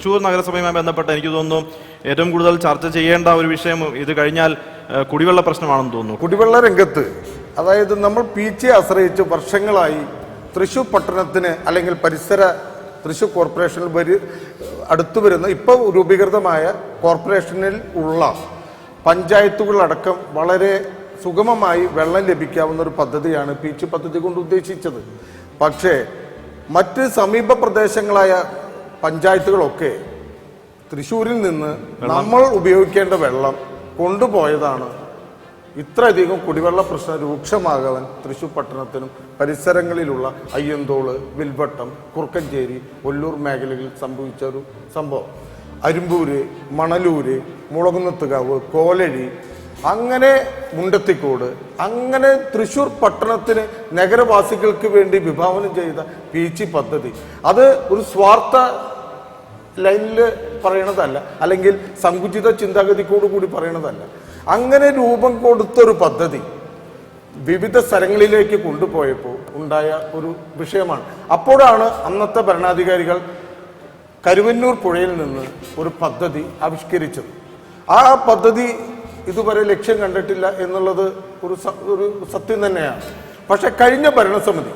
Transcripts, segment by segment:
തൃശ്ശൂർ നഗരസഭയുമായി ബന്ധപ്പെട്ട് എനിക്ക് തോന്നുന്നു ഏറ്റവും കൂടുതൽ ചർച്ച ചെയ്യേണ്ട ഒരു വിഷയം ഇത് കഴിഞ്ഞാൽ കുടിവെള്ള പ്രശ്നമാണെന്ന് തോന്നുന്നു. കുടിവെള്ള രംഗത്ത് അതായത് നമ്മൾ പി ജി ആശ്രയിച്ച് വർഷങ്ങളായി തൃശ്ശൂർ പട്ടണത്തിന് അല്ലെങ്കിൽ പരിസര തൃശ്ശൂർ കോർപ്പറേഷനിൽ വരി അടുത്തു വരുന്ന ഇപ്പോൾ രൂപീകൃതമായ കോർപ്പറേഷനിൽ ഉള്ള പഞ്ചായത്തുകളടക്കം വളരെ സുഗമമായി വെള്ളം ലഭിക്കാവുന്ന ഒരു പദ്ധതിയാണ് പീച്ച് പദ്ധതി കൊണ്ട് ഉദ്ദേശിച്ചത്. പക്ഷേ മറ്റ് സമീപ പ്രദേശങ്ങളായ പഞ്ചായത്തുകളൊക്കെ തൃശ്ശൂരിൽ നിന്ന് നമ്മൾ ഉപയോഗിക്കേണ്ട വെള്ളം കൊണ്ടുപോയതാണ് ഇത്രയധികം കുടിവെള്ള പ്രശ്നം രൂക്ഷമാകാൻ തൃശ്ശൂർ പട്ടണത്തിനും പരിസരങ്ങളിലുള്ള അയ്യന്തോൾ വിൽവട്ടം കുറുക്കഞ്ചേരി ഒല്ലൂർ മേഖലകളിൽ സംഭവിച്ച ഒരു സംഭവം. അരുമ്പൂര് മണലൂര് മുളകുന്നത്തുകാവ് കോലഴി അങ്ങനെ മുണ്ടത്തിക്കോട് അങ്ങനെ തൃശ്ശൂർ പട്ടണത്തിന് നഗരവാസികൾക്ക് വേണ്ടി വിഭാവനം ചെയ്ത പീച്ചി പദ്ധതി. അത് ഒരു സ്വാർത്ഥ ലൈനിൽ പറയണതല്ല. അല്ലെങ്കിൽ സങ്കുചിത ചിന്താഗതിക്കോട് കൂടി പറയണതല്ല. അങ്ങനെ രൂപം കൊടുത്തൊരു പദ്ധതി വിവിധ സ്ഥലങ്ങളിലേക്ക് കൊണ്ടുപോയപ്പോൾ ഉണ്ടായ ഒരു വിഷയമാണ്. അപ്പോഴാണ് അന്നത്തെ ഭരണാധികാരികൾ കരുവന്നൂർ പുഴയിൽ നിന്ന് ഒരു പദ്ധതി ആവിഷ്കരിച്ചത്. ആ പദ്ധതി ഇതുവരെ ലക്ഷ്യം കണ്ടിട്ടില്ല എന്നുള്ളത് ഒരു ഒരു സത്യം തന്നെയാണ്. പക്ഷെ കഴിഞ്ഞ ഭരണസമിതി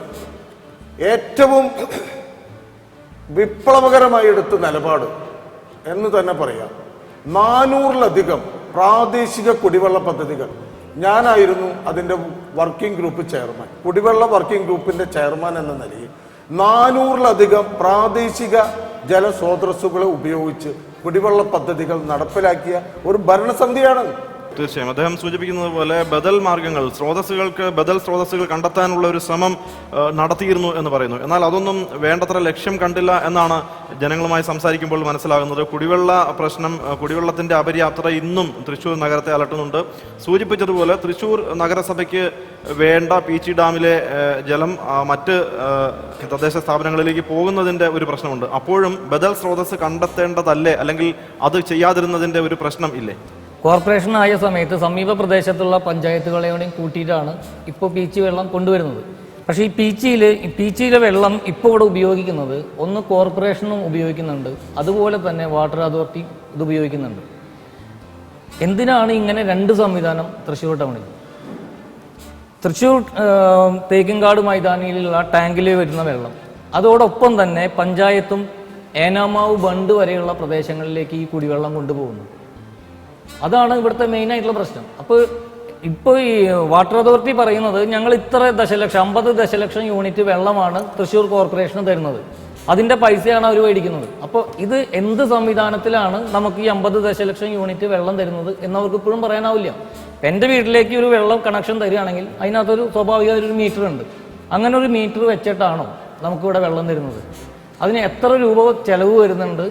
ഏറ്റവും വിപ്ലവകരമായി എടുത്ത നിലപാട് എന്ന് തന്നെ പറയാം. നാനൂറിലധികം പ്രാദേശിക കുടിവെള്ള പദ്ധതികൾ. ഞാനായിരുന്നു അതിന്റെ വർക്കിംഗ് ഗ്രൂപ്പ് ചെയർമാൻ. കുടിവെള്ള വർക്കിംഗ് ഗ്രൂപ്പിന്റെ ചെയർമാൻ എന്ന നിലയിൽ നാനൂറിലധികം പ്രാദേശിക ജലസ്രോതസ്സുകളെ ഉപയോഗിച്ച് കുടിവെള്ള പദ്ധതികൾ നടപ്പിലാക്കിയ ഒരു ഭരണസമിതിയാണ്. തീർച്ചയായും. അദ്ദേഹം സൂചിപ്പിക്കുന്നത് പോലെ ബദൽ മാർഗങ്ങൾ സ്രോതസ്സുകൾക്ക് ബദൽ സ്രോതസ്സുകൾ കണ്ടെത്താനുള്ള ഒരു ശ്രമം നടത്തിയിരുന്നു എന്ന് പറയുന്നു. എന്നാൽ അതൊന്നും വേണ്ടത്ര ലക്ഷ്യം കണ്ടില്ല എന്നാണ് ജനങ്ങളുമായി സംസാരിക്കുമ്പോൾ മനസ്സിലാകുന്നത്. കുടിവെള്ള പ്രശ്നം കുടിവെള്ളത്തിന്റെ അപര്യാപ്തത ഇന്നും തൃശ്ശൂർ നഗരത്തെ അലട്ടുന്നുണ്ട്. സൂചിപ്പിച്ചതുപോലെ തൃശ്ശൂർ നഗരസഭയ്ക്ക് വേണ്ട പി ചി ഡാമിലെ ജലം മറ്റ് തദ്ദേശ സ്ഥാപനങ്ങളിലേക്ക് പോകുന്നതിന്റെ ഒരു പ്രശ്നമുണ്ട്. അപ്പോഴും ബദൽ സ്രോതസ് കണ്ടെത്തേണ്ടതല്ലേ? അല്ലെങ്കിൽ അത് ചെയ്യാതിരുന്നതിന്റെ ഒരു പ്രശ്നം ഇല്ലേ? കോർപ്പറേഷൻ ആയ സമയത്ത് സമീപ പ്രദേശത്തുള്ള പഞ്ചായത്തുകളെയും കൂട്ടിയിട്ടാണ് ഇപ്പോൾ പീച്ചി വെള്ളം കൊണ്ടുവരുന്നത്. പക്ഷേ ഈ പീച്ചിയിൽ പീച്ചിയിലെ വെള്ളം ഇപ്പോൾ ഇവിടെ ഉപയോഗിക്കുന്നത് ഒന്ന് കോർപ്പറേഷനും ഉപയോഗിക്കുന്നുണ്ട്. അതുപോലെ തന്നെ വാട്ടർ അതോറിറ്റി ഇത് ഉപയോഗിക്കുന്നുണ്ട്. എന്തിനാണ് ഇങ്ങനെ രണ്ട് സംവിധാനം തൃശ്ശൂർ ടൗണിൽ? തൃശ്ശൂർ തേക്കിൻകാട് മൈതാനിയിലുള്ള ടാങ്കിൽ വരുന്ന വെള്ളം. അതോടൊപ്പം തന്നെ പഞ്ചായത്തും ഏനാമാവ് ബണ്ട് വരെയുള്ള പ്രദേശങ്ങളിലേക്ക് ഈ കുടിവെള്ളം കൊണ്ടുപോകുന്നു. അതാണ് ഇവിടുത്തെ മെയിൻ ആയിട്ടുള്ള പ്രശ്നം. അപ്പോൾ ഇപ്പോൾ ഈ വാട്ടർ അതോറിറ്റി പറയുന്നത് ഞങ്ങൾ ഇത്ര ദശലക്ഷം അമ്പത് ദശലക്ഷം യൂണിറ്റ് വെള്ളമാണ് തൃശ്ശൂർ കോർപ്പറേഷന് തരുന്നത്. അതിന്റെ പൈസയാണ് അവർ മേടിക്കുന്നത്. അപ്പോൾ ഇത് എന്ത് സംവിധാനത്തിലാണ് നമുക്ക് ഈ അമ്പത് ദശലക്ഷം യൂണിറ്റ് വെള്ളം തരുന്നത് എന്ന് അവർക്ക് ഇപ്പോഴും പറയാനാവില്ല. എന്റെ വീട്ടിലേക്ക് ഒരു വെള്ളം കണക്ഷൻ തരികയാണെങ്കിൽ അതിനകത്തൊരു സ്വാഭാവിക ഒരു മീറ്റർ ഉണ്ട്. അങ്ങനെ ഒരു മീറ്റർ വെച്ചിട്ടാണോ നമുക്കിവിടെ വെള്ളം തരുന്നത്? അതിന് എത്ര രൂപ ചെലവ് വരുന്നുണ്ട്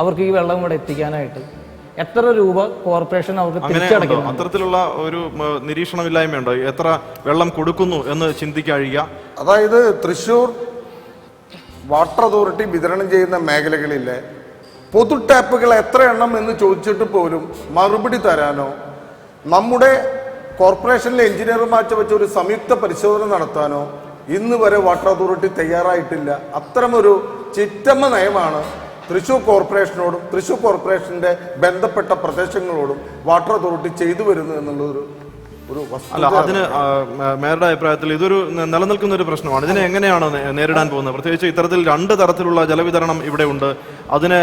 അവർക്ക് ഈ വെള്ളം ഇവിടെ എത്തിക്കാനായിട്ട്? എത്ര രൂപ കോർപ്പറേഷൻ അവർക്ക് തിരിച്ചടക്കും? അത്തരത്തിലുള്ള ഒരു നിരീക്ഷണമില്ലായ്മയുണ്ടോ? എത്ര വെള്ളം കൊടുക്കുന്നു എന്ന് ചിന്തിക്കഴിയുക അതായത് തൃശ്ശൂർ വാട്ടർ അതോറിറ്റി വിതരണം ചെയ്യുന്ന മേഖലകളിലെ പൊതു ടാപ്പുകൾ എത്ര എണ്ണം എന്ന് ചോദിച്ചിട്ട് പോലും മറുപടി തരാനോ നമ്മുടെ കോർപ്പറേഷനിലെ എഞ്ചിനീയർമാർ വെച്ച് ഒരു സംയുക്ത പരിശോധന നടത്താനോ ഇന്ന് വരെ വാട്ടർ അതോറിറ്റി തയ്യാറായിട്ടില്ല. അത്തരമൊരു ചിറ്റമ്മ നയമാണ് തൃശൂർ കോർപ്പറേഷനോടും തൃശൂർ കോർപ്പറേഷന്റെ ബന്ധപ്പെട്ട പ്രദേശങ്ങളോടും വാട്ടർ അതോറിറ്റി ചെയ്തു വരുന്നു എന്നുള്ളൊരു ഒരു അല്ല അതിന് മേയറുടെ അഭിപ്രായത്തിൽ ഇതൊരു നിലനിൽക്കുന്ന ഒരു പ്രശ്നമാണ്. ഇതിനെ എങ്ങനെയാണ് നേരിടാൻ പോകുന്നത്? പ്രത്യേകിച്ച് ഇത്തരത്തിൽ രണ്ട് തരത്തിലുള്ള ജലവിതരണം ഇവിടെ ഉണ്ട്. അതിനെ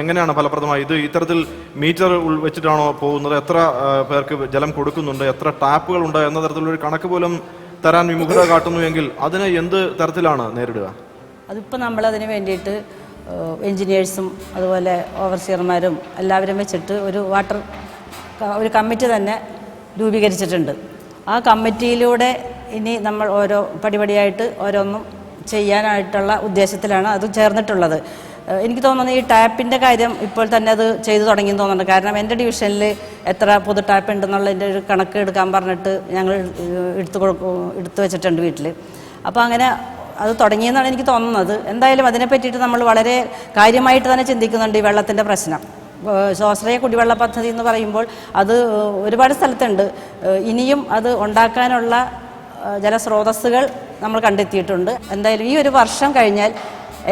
എങ്ങനെയാണ് ഫലപ്രദമായി ഇത് ഇത്തരത്തിൽ മീറ്റർ വെച്ചിട്ടാണോ പോകുന്നത്? എത്ര പേർക്ക് ജലം കൊടുക്കുന്നുണ്ട്? എത്ര ടാപ്പുകൾ ഉണ്ട്? എന്ന തരത്തിലുള്ള ഒരു കണക്ക് പോലും തരാൻ വിമുഖത കാട്ടുന്നു എങ്കിൽ അതിനെ എന്ത് തരത്തിലാണ് നേരിടുക? അതിപ്പോൾ നമ്മളതിന് വേണ്ടിയിട്ട് എൻജിനീയേഴ്സും അതുപോലെ ഓവർസിയർമാരും എല്ലാവരും വെച്ചിട്ട് ഒരു വാട്ടർ ഒരു കമ്മിറ്റി തന്നെ രൂപീകരിച്ചിട്ടുണ്ട്. ആ കമ്മിറ്റിയിലൂടെ ഇനി നമ്മൾ ഓരോ പടിപടിയായിട്ട് ഓരോന്നും ചെയ്യാനായിട്ടുള്ള ഉദ്ദേശത്തിലാണ് അത് ചേർന്നിട്ടുള്ളത്. എനിക്ക് തോന്നുന്നത് ഈ ടാപ്പിന്റെ കാര്യം ഇപ്പോൾ തന്നെ അത് ചെയ്തു തുടങ്ങി തോന്നുന്നുണ്ട്. കാരണം എന്റെ ഡിവിഷനിൽ എത്ര പൊതു ടാപ്പ് ഉണ്ടെന്നുള്ളതിന്റെ ഒരു കണക്ക് എടുക്കാൻ പറഞ്ഞിട്ട് ഞങ്ങൾ എടുത്തു കൊടുക്കും എടുത്തു വെച്ചിട്ടുണ്ട് വീട്ടിൽ അപ്പോൾ അങ്ങനെ അത് തുടങ്ങിയെന്നാണ് എനിക്ക് തോന്നുന്നത്. എന്തായാലും അതിനെ പറ്റിയിട്ട് നമ്മൾ വളരെ കാര്യമായിട്ട് തന്നെ ചിന്തിക്കുന്നുണ്ട് ഈ വെള്ളത്തിന്റെ പ്രശ്നം. സ്വാശ്രയ കുടിവെള്ള പദ്ധതി എന്ന് പറയുമ്പോൾ അത് ഒരുപാട് സ്ഥലത്തുണ്ട്. ഇനിയും അത് ഉണ്ടാക്കാനുള്ള ജലസ്രോതസ്സുകൾ നമ്മൾ കണ്ടെത്തിയിട്ടുണ്ട്. എന്തായാലും ഈ ഒരു വർഷം കഴിഞ്ഞാൽ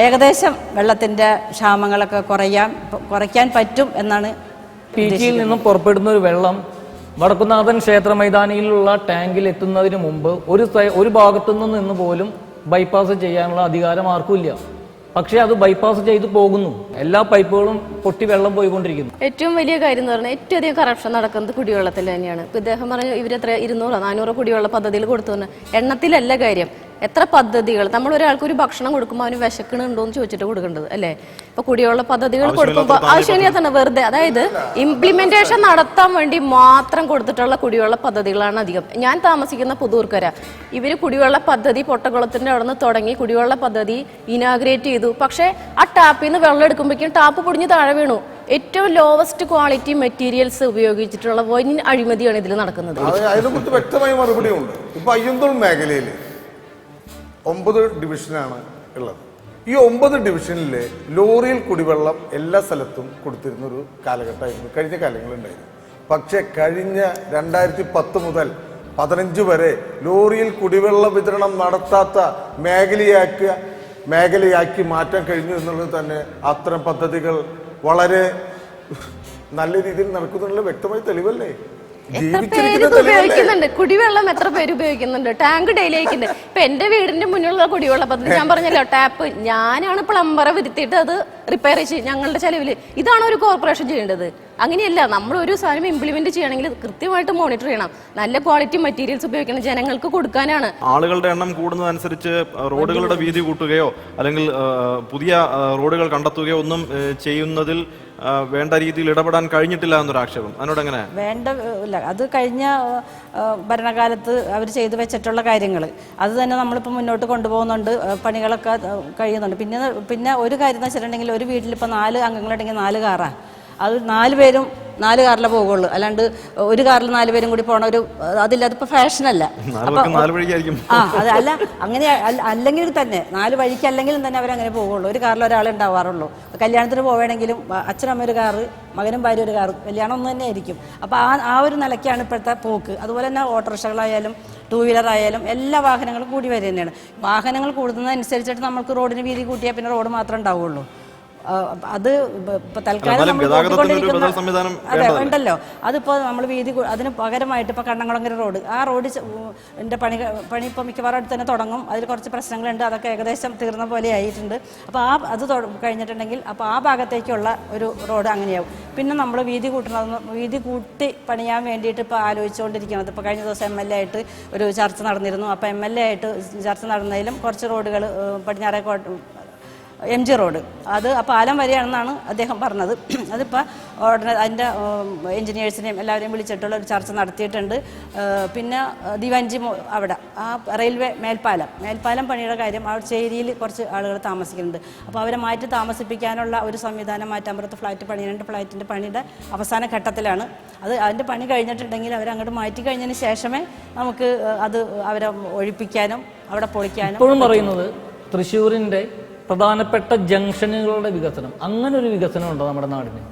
ഏകദേശം വെള്ളത്തിന്റെ ക്ഷാമങ്ങളൊക്കെ കുറയാൻ കുറയ്ക്കാൻ പറ്റും എന്നാണ് പി ജിയിൽ നിന്നും പുറപ്പെടുന്ന ഒരു വെള്ളം വടക്കുനാഥൻ ക്ഷേത്ര മൈതാനിയിലുള്ള ടാങ്കിൽ എത്തുന്നതിന് മുമ്പ് ഒരു ഒരു ഭാഗത്തു നിന്ന് പോലും ബൈപ്പാസ് ചെയ്യാനുള്ള അധികാരം ആർക്കും ഇല്ല. പക്ഷേ അത് ബൈപ്പാസ് ചെയ്തു പോകുന്നു. എല്ലാ പൈപ്പുകളും പൊട്ടി വെള്ളം പോയിക്കൊണ്ടിരിക്കുന്നു. ഏറ്റവും വലിയ കാര്യം എന്ന് പറഞ്ഞാൽ ഏറ്റവും അധികം കറപ്ഷൻ നടക്കുന്നത് കുടിവെള്ളത്തിൽ തന്നെയാണ്. ഇദ്ദേഹം പറഞ്ഞു ഇവരെത്ര ഇരുന്നൂറോ നാനൂറോ കുടിവെള്ള പദ്ധതിയിൽ കൊടുത്തു എണ്ണത്തിലല്ല കാര്യം. എത്ര പദ്ധതികൾ? നമ്മൾ ഒരാൾക്ക് ഒരു ഭക്ഷണം കൊടുക്കുമ്പോൾ അവന് വിശക്കണുണ്ടോ എന്ന് ചോദിച്ചിട്ട് കൊടുക്കേണ്ടത് അല്ലേ? ഇപ്പൊ കുടിവെള്ള പദ്ധതികൾ കൊടുക്കുമ്പോൾ ആവശ്യമില്ലാത്തതാണ് വെറുതെ അതായത് ഇംപ്ലിമെന്റേഷൻ നടത്താൻ വേണ്ടി മാത്രം കൊടുത്തിട്ടുള്ള കുടിവെള്ള പദ്ധതികളാണ് അധികം. ഞാൻ താമസിക്കുന്ന പുതൂർക്കര ഇവർ കുടിവെള്ള പദ്ധതി പൊട്ടകുളത്തിന്റെ അവിടെ നിന്ന് തുടങ്ങി കുടിവെള്ള പദ്ധതി ഇനാഗ്രേറ്റ് ചെയ്തു. പക്ഷേ ആ ടാപ്പിൽ നിന്ന് വെള്ളം എടുക്കുമ്പോഴേക്കും ടാപ്പ് പൊടിഞ്ഞ് താഴെ വീണു. ഏറ്റവും ലോവസ്റ്റ് ക്വാളിറ്റി മെറ്റീരിയൽസ് ഉപയോഗിച്ചിട്ടുള്ള വൻ അഴിമതിയാണ് ഇതിൽ നടക്കുന്നത്. അതിനെ കുറിച്ച് വ്യക്തമായ മറുപടി ഉണ്ട് ഇപ്പൊ അയ്യന്തോൾ മേഖലയിൽ ഒമ്പത് ഡിവിഷനാണ് ഉള്ളത്. ഈ ഒമ്പത് ഡിവിഷനിലെ ലോറിയിൽ കുടിവെള്ളം എല്ലാ സ്ഥലത്തും കൊടുത്തിരുന്ന ഒരു കാലഘട്ടമായിരുന്നു. കഴിഞ്ഞ കാലങ്ങളുണ്ടായിരുന്നു. പക്ഷേ കഴിഞ്ഞ രണ്ടായിരത്തി പത്ത് മുതൽ പതിനഞ്ച് വരെ ലോറിയിൽ കുടിവെള്ള വിതരണം നടത്താത്ത മേഖലയാക്കുക മേഖലയാക്കി മാറ്റാൻ കഴിഞ്ഞു എന്നുള്ളത് തന്നെ അത്തരം പദ്ധതികൾ വളരെ നല്ല രീതിയിൽ നടക്കുന്നുള്ള വ്യക്തമായ തെളിവല്ലേ? എത്ര പേര് ഉപയോഗിക്കുന്നുണ്ട്? കുടിവെള്ളം എത്ര പേര് ഉപയോഗിക്കുന്നുണ്ട്? ടാങ്ക് ഡെയിലി അയക്കുന്നത് ഇപ്പൊ എന്റെ വീടിന്റെ മുന്നിലുള്ള കുടിവെള്ള പദ്ധതി ഞാൻ പറഞ്ഞല്ലോ ടാപ്പ്. ഞാനാണ് പ്ലംബറെ വരുത്തിയിട്ട് അത് റിപ്പയർ ചെയ്ത് ഞങ്ങളുടെ ചെലവിൽ ഇതാണ് ഒരു കോർപ്പറേഷൻ ചെയ്യേണ്ടത്. അങ്ങനെയല്ല നമ്മൾ ഒരു സാധനം ഇംപ്ലിമെന്റ് ചെയ്യണമെങ്കിൽ കൃത്യമായിട്ട് മോണിറ്റർ ചെയ്യണം. നല്ല ക്വാളിറ്റി മെറ്റീരിയൽസ് ഉപയോഗിക്കണം ജനങ്ങൾക്ക് കൊടുക്കാനാണ്. ആളുകളുടെ എണ്ണം കൂടുന്നതനുസരിച്ച് റോഡുകളുടെ വീതി കൂട്ടുകയോ അല്ലെങ്കിൽ പുതിയ റോഡുകൾ കണ്ടെത്തുകയോ ഒന്നും ചെയ്യുന്നതിൽ വേണ്ട രീതിയിൽ ഇടപെടാൻ കഴിഞ്ഞിട്ടില്ല എന്നൊരു ആക്ഷേപം. അതിനോട് എങ്ങനെ വേണ്ട ഇല്ല. അത് കഴിഞ്ഞ ഭരണകാലത്ത് അവർ ചെയ്തു വെച്ചിട്ടുള്ള കാര്യങ്ങൾ അത് തന്നെ നമ്മളിപ്പോൾ മുന്നോട്ട് കൊണ്ടുപോകുന്നുണ്ട്. പണികളൊക്കെ കഴിയുന്നുണ്ട്. പിന്നെ പിന്നെ ഒരു കാര്യം എന്ന് വെച്ചിട്ടുണ്ടെങ്കിൽ ഒരു വീട്ടിൽ ഇപ്പോൾ നാല് അംഗങ്ങളുണ്ടെങ്കിൽ നാല് കാറാണ് അത് നാല് പേരും നാല് കാറിലെ പോകുള്ളൂ അല്ലാണ്ട് ഒരു കാറിൽ നാല് പേരും കൂടി പോണ ഒരു അതില്ല അതിപ്പോ ഫാഷനല്ല ആ അത് അല്ല അങ്ങനെ അല്ലെങ്കിൽ തന്നെ നാല് വഴിക്ക് അല്ലെങ്കിലും തന്നെ അവരങ്ങനെ പോകുള്ളൂ ഒരു കാറിൽ ഒരാളെ ഉണ്ടാവാറുള്ളൂ. കല്യാണത്തിന് പോവുകയാണെങ്കിലും അച്ഛനമ്മ ഒരു കാറ് മകനും ഭാര്യ ഒരു കാറ് കല്യാണം ഒന്ന് തന്നെ ആയിരിക്കും. അപ്പോൾ ആ ആ ഒരു നിലയ്ക്കാണ് ഇപ്പോഴത്തെ പോക്ക്. അതുപോലെ തന്നെ ഓട്ടോറിക്ഷകളായാലും ടൂ വീലർ ആയാലും എല്ലാ വാഹനങ്ങളും കൂടി വരിക തന്നെയാണ്. വാഹനങ്ങൾ കൂടുന്നതനുസരിച്ചിട്ട് നമുക്ക് റോഡിന് വീതി കൂട്ടിയാൽ പിന്നെ റോഡ് മാത്രമേ ഉണ്ടാവുള്ളൂ. അത് ഇപ്പൊ തൽക്കാലം ഉണ്ടല്ലോ. അതിപ്പോ നമ്മൾ വീതി അതിന് പകരമായിട്ട് ഇപ്പൊ കണ്ണംകുളങ്ങര റോഡ് ആ റോഡ് എന്റെ പണി പണി ഇപ്പൊ മിക്കവാറും അടുത്ത് തന്നെ തുടങ്ങും. അതിൽ കുറച്ച് പ്രശ്നങ്ങളുണ്ട് അതൊക്കെ ഏകദേശം തീർന്ന പോലെ ആയിട്ടുണ്ട്. അപ്പോൾ ആ അത് കഴിഞ്ഞിട്ടുണ്ടെങ്കിൽ അപ്പോൾ ആ ഭാഗത്തേക്കുള്ള ഒരു റോഡ് അങ്ങനെയാവും. പിന്നെ നമ്മൾ വീതി കൂട്ടണമെന്ന് വീതി കൂട്ടി പണിയാൻ വേണ്ടിയിട്ട് ഇപ്പോൾ ആലോചിച്ചുകൊണ്ടിരിക്കുന്നത് ഇപ്പോൾ കഴിഞ്ഞ ദിവസം എം എൽ എ ആയിട്ട് ഒരു ചർച്ച നടന്നിരുന്നു. അപ്പോൾ എം എൽ എ ആയിട്ട് ചർച്ച നടന്നതിലും കുറച്ച് റോഡുകൾ പടിഞ്ഞാറേക്കോട്ട് എം ജി റോഡ്. അത് ആ പാലം വരെയാണെന്നാണ് അദ്ദേഹം പറഞ്ഞത്. അതിപ്പോൾ ഉടനെ അതിന്റെ എഞ്ചിനീയേഴ്സിനെയും എല്ലാവരെയും വിളിച്ചിട്ടുള്ള ഒരു ചർച്ച നടത്തിയിട്ടുണ്ട്. പിന്നെ ദിവാഞ്ചി അവിടെ ആ റെയിൽവേ മേൽപ്പാലം. മേൽപ്പാലം പണിയുടെ കാര്യം ആ ചേരിയിൽ കുറച്ച് ആളുകൾ താമസിക്കുന്നുണ്ട്. അപ്പോൾ അവരെ മാറ്റി താമസിപ്പിക്കാനുള്ള ഒരു സംവിധാനം മാറ്റാമ്പുറത്ത് ഫ്ലാറ്റ് പണിയുന്നുണ്ട് ഫ്ലാറ്റിന്റെ പണിയുടെ അവസാന ഘട്ടത്തിലാണ്. അത് അതിന്റെ പണി കഴിഞ്ഞിട്ടുണ്ടെങ്കിൽ അവരങ്ങോട്ട് മാറ്റി കഴിഞ്ഞതിന് ശേഷമേ നമുക്ക് അത് അവരെ ഒഴിപ്പിക്കാനും അവിടെ പൊളിക്കാനും ഇപ്പോഴും പറയുന്നത് തൃശ്ശൂരിന്റെ പ്രധാനപ്പെട്ട ജംഗ്ഷനുകളുടെ വികസനം. അങ്ങനെ ഒരു വികസനം ഉണ്ടോ നമ്മുടെ നാടിന്?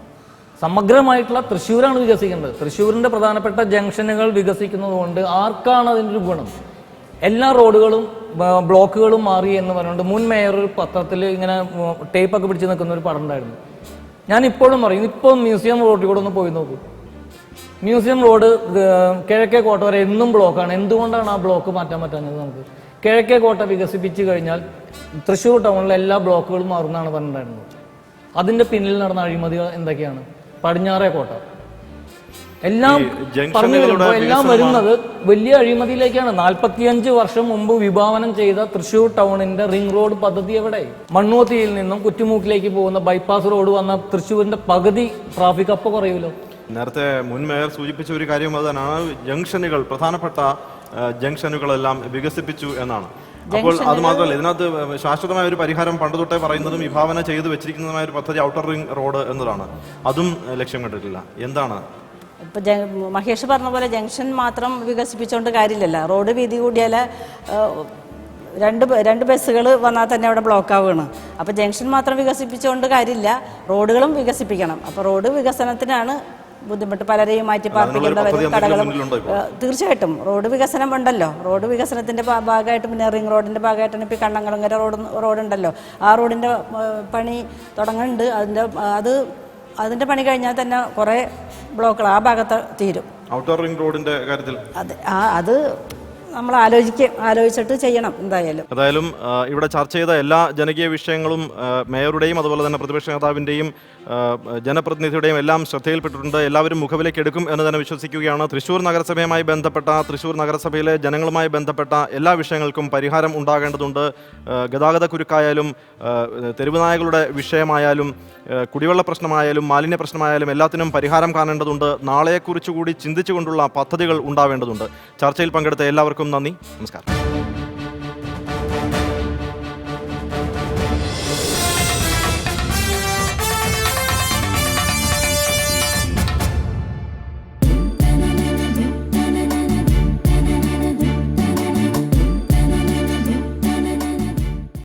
സമഗ്രമായിട്ടുള്ള തൃശ്ശൂരാണ് വികസിക്കേണ്ടത് തൃശ്ശൂരിന്റെ പ്രധാനപ്പെട്ട ജംഗ്ഷനുകൾ വികസിക്കുന്നത് കൊണ്ട് ആർക്കാണ് അതിന്റെ ഒരു ഗുണം? എല്ലാ റോഡുകളും ബ്ലോക്കുകളും മാറി എന്ന് പറഞ്ഞുകൊണ്ട് മുൻ മേയർ ഒരു പത്രത്തിൽ ഇങ്ങനെ ടേപ്പൊക്കെ പിടിച്ച് നിൽക്കുന്ന ഒരു പടം ഉണ്ടായിരുന്നു. ഞാൻ ഇപ്പോഴും പറയും ഇപ്പോൾ മ്യൂസിയം റോഡിൽ കൂടെ ഒന്ന് പോയി നോക്കൂ. മ്യൂസിയം റോഡ് കിഴക്കേ കോട്ട വരെ എന്നും ബ്ലോക്കാണ്. എന്തുകൊണ്ടാണ് ആ ബ്ലോക്ക് മാറ്റാൻ പറ്റാഞ്ഞത് നമുക്ക്? കിഴക്കേ കോട്ട വികസിപ്പിച്ചു കഴിഞ്ഞാൽ തൃശ്ശൂർ ടൗണിലെ എല്ലാ ബ്ലോക്കുകളും മാറുന്നതാണ് പറഞ്ഞിട്ടുണ്ടായിരുന്നത്. അതിന്റെ പിന്നിൽ നടന്ന അഴിമതികൾ എന്തൊക്കെയാണ്? പടിഞ്ഞാറേ കോട്ട. എല്ലാം പറഞ്ഞു വരുമ്പോൾ എല്ലാം വരുന്നത് വലിയ അഴിമതിയിലേക്കാണ്. നാൽപ്പത്തിയഞ്ച് വർഷം മുമ്പ് വിഭാവനം ചെയ്ത തൃശ്ശൂർ ടൗണിന്റെ റിംഗ് റോഡ് പദ്ധതി എവിടെ? മണ്ണോത്തിയിൽ നിന്നും കുറ്റിമൂക്കിലേക്ക് പോകുന്ന ബൈപ്പാസ് റോഡ് വന്ന തൃശ്ശൂരിന്റെ പകുതി ട്രാഫിക് അപ്പൊ കുറയൂലോ? നേരത്തെ മുൻ മേയർ സൂചിപ്പിച്ച ഒരു കാര്യം അത് തന്നെയാണ്. ജംഗ്ഷനുകൾ പ്രധാനപ്പെട്ട ജംഗ്ഷനുകളെല്ലാം വികസിപ്പിച്ചു എന്നാണ്. അപ്പോൾ അത് മാത്രമല്ല ഇതിനകത്ത് ശാശ്വതമായ ഒരു പരിഹാരം പണ്ട് തൊട്ടേ പറയുന്നതും വിഭാവന ചെയ്തു വെച്ചിരിക്കുന്നതുമായ ഒരു പദ്ധതി ഔട്ടർ റിംഗ് റോഡ് എന്നതാണ്. അതും ലക്ഷ്യം കണ്ടിട്ടില്ല. എന്താണ്? ഇപ്പം മഹേഷ് പറഞ്ഞ പോലെ ജംഗ്ഷൻ മാത്രം വികസിപ്പിച്ചുകൊണ്ട് കാര്യമില്ലല്ലോ. റോഡ് വീതി കൂടിയാൽ രണ്ട് രണ്ട് ബസ്സുകൾ വന്നാൽ തന്നെ അവിടെ ബ്ലോക്ക് ആവുകയാണ്. അപ്പോൾ ജംഗ്ഷൻ മാത്രം വികസിപ്പിച്ചുകൊണ്ട് കാര്യമില്ല. റോഡുകളും വികസിപ്പിക്കണം. അപ്പോൾ റോഡ് വികസനത്തിനാണ് ബുദ്ധിമുട്ട് പലരെയും മാറ്റി പാർപ്പിക്കേണ്ടവരും കടകളും തീർച്ചയായിട്ടും. റോഡ് വികസനം ഉണ്ടല്ലോ. റോഡ് വികസനത്തിന്റെ ഭാഗമായിട്ട് പിന്നെ റിംഗ് റോഡിന്റെ ഭാഗമായിട്ടാണ് ഇപ്പോൾ കണ്ണങ്ങളങ്ങര റോഡ് റോഡുണ്ടല്ലോ ആ റോഡിന്റെ പണി തുടങ്ങുന്നുണ്ട്. അതിന്റെ അത് അതിന്റെ പണി കഴിഞ്ഞാൽ തന്നെ കുറേ ബ്ലോക്കുകൾ ആ ഭാഗത്ത് തീരും. ഔട്ടർ റിംഗ് റോഡിന്റെ കാര്യത്തിൽ? അതെ ആ അത് നമ്മൾ ആലോചിക്കും ആലോചിച്ചിട്ട് ചെയ്യണം എന്തായാലും. എന്തായാലും ഇവിടെ ചർച്ച ചെയ്ത എല്ലാ ജനകീയ വിഷയങ്ങളും മേയറുടെയും അതുപോലെ തന്നെ പ്രതിപക്ഷ നേതാവിന്റെയും ജനപ്രതിനിധിയുടെയും എല്ലാം ശ്രദ്ധയിൽപ്പെട്ടിട്ടുണ്ട്. എല്ലാവരും മുഖവിലേക്ക് എടുക്കും എന്ന് തന്നെ വിശ്വസിക്കുകയാണ്. തൃശ്ശൂർ നഗരസഭയുമായി ബന്ധപ്പെട്ട തൃശ്ശൂർ നഗരസഭയിലെ ജനങ്ങളുമായി ബന്ധപ്പെട്ട എല്ലാ വിഷയങ്ങൾക്കും പരിഹാരം ഉണ്ടാകേണ്ടതുണ്ട്. ഗതാഗത കുരുക്കായാലും തെരുവുനായകളുടെ വിഷയമായാലും കുടിവെള്ള പ്രശ്നമായാലും മാലിന്യ പ്രശ്നമായാലും എല്ലാത്തിനും പരിഹാരം കാണേണ്ടതുണ്ട്. നാളെയെക്കുറിച്ച് കൂടി ചിന്തിച്ചുകൊണ്ടുള്ള പദ്ധതികൾ ഉണ്ടാവേണ്ടതുണ്ട്. ചർച്ചയിൽ പങ്കെടുത്ത എല്ലാവർക്കും നന്ദി. നമസ്കാരം.